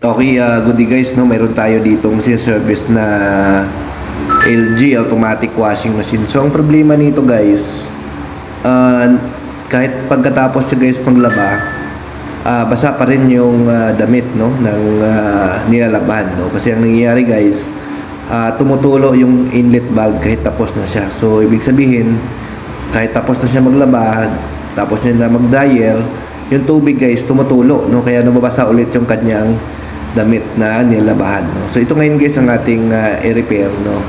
Okay, uh, good day guys, no? Mayroon tayo ditong service na LG automatic washing machine. So, ang problema nito guys, uh, kahit pagkatapos siya guys maglaba, ah, basa pa rin yung ah, damit no ng ah, nilalaban no kasi ang nangyayari guys ah, tumutulo yung inlet valve kahit tapos na siya so ibig sabihin kahit tapos na siya maglaba tapos niya na mag-dryer yung tubig guys tumutulo no kaya nababasa ulit yung kanyang damit na nilabahan no? So ito ngayon guys ang ating ah, i-repair no?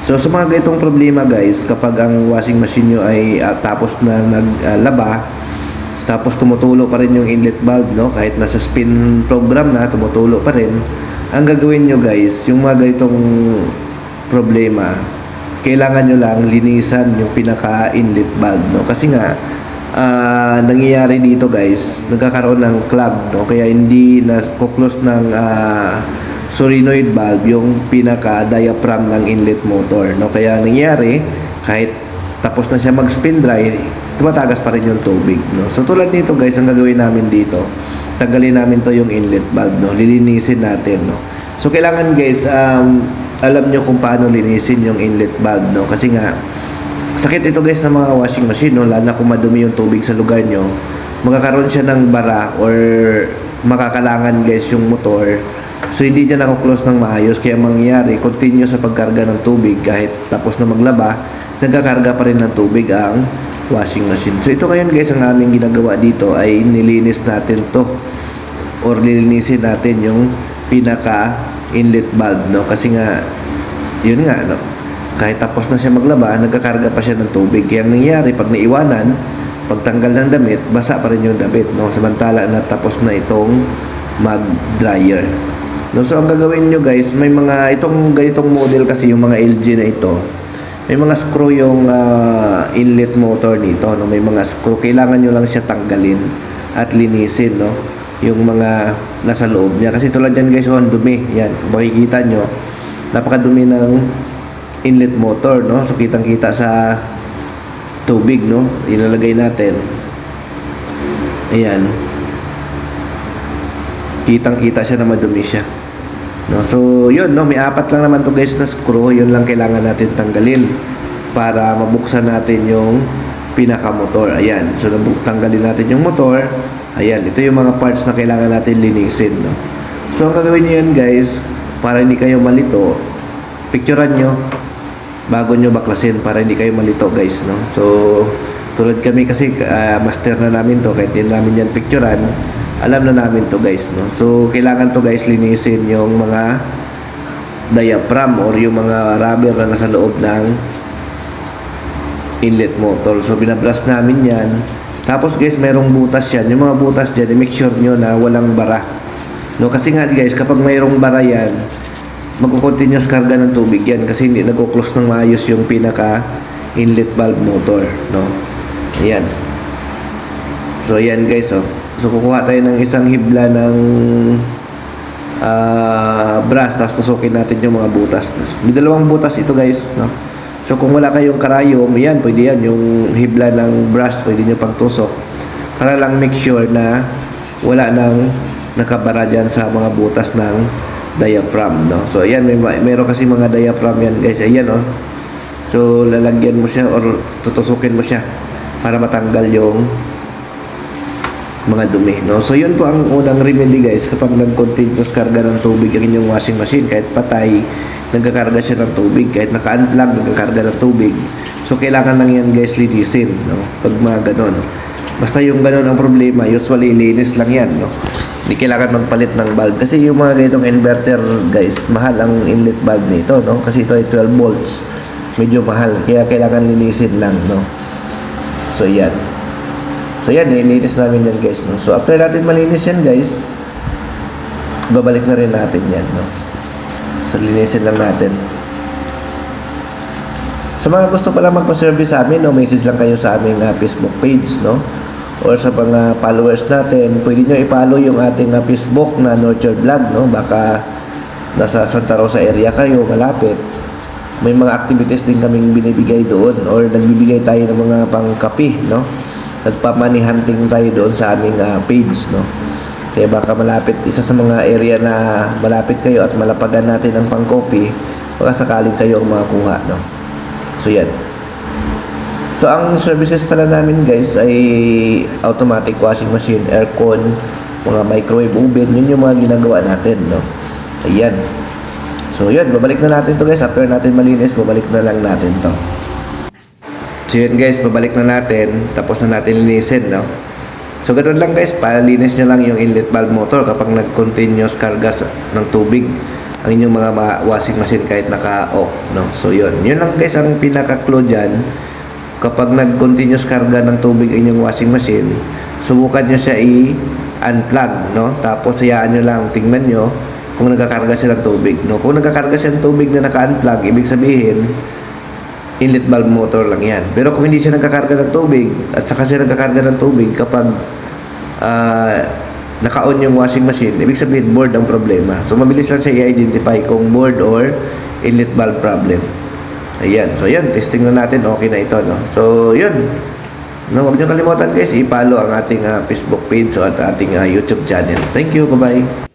So sa mga ganitong problema guys kapag ang washing machine nyo ay ah, tapos na naglaba tapos tumutulo pa rin yung inlet valve no? Kahit nasa spin program na tumutulo pa rin ang gagawin nyo guys yung mga ganitong problema kailangan nyo lang linisan yung pinaka inlet valve no? Kasi nga ah, nangyayari dito guys nagkakaroon ng clog no? Kaya hindi na close ng ah, solenoid valve yung pinaka diaphragm ng inlet motor no? Kaya nangyayari kahit tapos na siya mag spin dry tumatagas pa rin yung tubig no? So tulad nito guys ang gagawin namin dito tanggalin namin to yung inlet valve no? Lilinisin natin no? So kailangan guys um, alam nyo kung paano linisin yung inlet valve no? Kasi nga sakit ito guys ng mga washing machine no? Lalo na kung madumi yung tubig sa lugar nyo. Magkakaroon siya ng bara or makakalangan guys yung motor. So hindi niya nakaklose ng maayos. Kaya mangyayari continue sa pagkarga ng tubig. Kahit tapos na maglaba nagkakarga pa rin ng tubig ang washing machine. So ito ngayon guys ang aming ginagawa dito ay nilinis natin to. Or lilinisin natin yung pinaka inlet valve no? Kasi nga yun nga no kahit tapos na siya maglaba nagkakarga pa siya ng tubig. Kaya ang nangyayari pag naiwanan pagtanggal ng damit basa pa rin yung damit no? Samantala na tapos na itong mag dryer no so ang gagawin nyo guys may mga itong ganitong model kasi yung mga LG na ito may mga screw yung ah, inlet motor nito no? May mga screw kailangan nyo lang siya tanggalin at linisin no? Yung mga nasa loob niya. Kasi tulad yan guys oh, dumi. Yan kung makikita nyo napakadumi ng inlet motor no? So kitang kita sa tubig no? Ilalagay natin. Ayan. Kitang kita siya na madumi siya. No? So yun no? May apat lang naman to guys na screw. Yun lang kailangan natin tanggalin para mabuksan natin yung pinakamotor. Ayan. So tanggalin natin yung motor. Ayan. Ito yung mga parts na kailangan natin linisin no? So ang gagawin niyo yan guys para hindi kayo malito picturean nyo bago nyo baklasin para hindi kayo malito guys no? So tulad kami kasi ah, master na namin to kahit din namin yan picturean alam na namin to guys no? So kailangan to guys linisin yung mga diaphragm or yung mga rubber na nasa loob ng inlet motor so binablas namin yan. Tapos guys merong butas yan. Yung mga butas dyan i-make sure nyo na walang bara. No kasi nga guys kapag mayroong bara yan magko-continuous karga ng tubig yan kasi hindi nagko-close ng maayos yung pinaka inlet valve motor no? Ayan. So ayan guys oh. So kukuha tayo ng isang hibla ng ah, brass tapos tusukin natin yung mga butas. Tapos, may dalawang butas ito guys no? So kung wala kayong karayom yan pwede yan yung hibla ng brass pwede nyo pagtusok para lang make sure na wala nang nakabara dyan sa mga butas ng diaphragm no? So ayan may meron kasi mga diaphragm yan guys. Ayan oh. So lalagyan mo siya or tutusukin mo siya para matanggal yung mga dumi no? So yun po ang unang remedy guys kapag nag-continuous karga ng tubig ang inyong washing machine. Kahit patay nagkakarga siya ng tubig. Kahit naka-unplug nagkakarga ng tubig. So kailangan lang yan guys linisin no? Pag mga ganon. Basta yung ganon ang problema usually linis lang yan no hindi kailangan magpalit ng bulb. Kasi yung mga ganitong inverter guys mahal ang inlet bulb nito no? Kasi ito ay 12 volts. Medyo mahal. Kaya kailangan linisin lang no? So yan. So yan nilinis namin yan guys no? So after natin malinis yan guys babalik na rin natin yan no? So linisin lang natin. Sa mga gusto pala magpa-service sa amin, no, message lang kayo sa aming ah, Facebook page, no? Or sa mga followers natin, pwede nyo i-follow yung ating ah, Facebook na Nurture Vlog, no? Baka nasa Santa Rosa area kayo, malapit. May mga activities din kaming binibigay doon or nagbibigay tayo ng mga pangkapi, no? Nagpa-money hunting tayo doon sa aming ah, page, no? Kaya baka malapit, isa sa mga area na malapit kayo at malapagan natin ang pang-copy, baka sakaling kayo makakuha, no? So, yan. So, ang services pala namin guys ay automatic washing machine, aircon, mga microwave oven, yun yung mga ginagawa natin, no? Ayan. So, yun, babalik na natin to guys. After natin malinis, babalik na lang natin to. So, yun guys, babalik na natin. Tapos na natin linisin, no? So, ganun lang guys, palilinis nyo lang yung inlet valve motor kapag nag-continuous karga ng tubig ang inyong mga washing machine kahit naka-off, no? So, yun. Yun lang guys ang pinaka-clue dyan. Kapag nag-continuous karga ng tubig inyong washing machine, subukan nyo siya i-unplug, no? Tapos, hayaan nyo lang, tingnan nyo kung nagkakarga siya ng tubig, no? Kung nagkakarga siya ng tubig na naka-unplug, ibig sabihin, inlet valve motor lang yan. Pero kung hindi siya nagkakarga ng tubig at saka siya nagkakarga ng tubig kapag ah, naka-on yung washing machine, ibig sabihin board ang problema. So mabilis lang siya i-identify kung board or inlet valve problem. Ayan. So yan, testing na natin. Okay na ito, no? So yun. No, huwag niyo kalimutan guys, i-follow ang ating ah, Facebook page at ating ah, YouTube channel. Thank you. Bye-bye.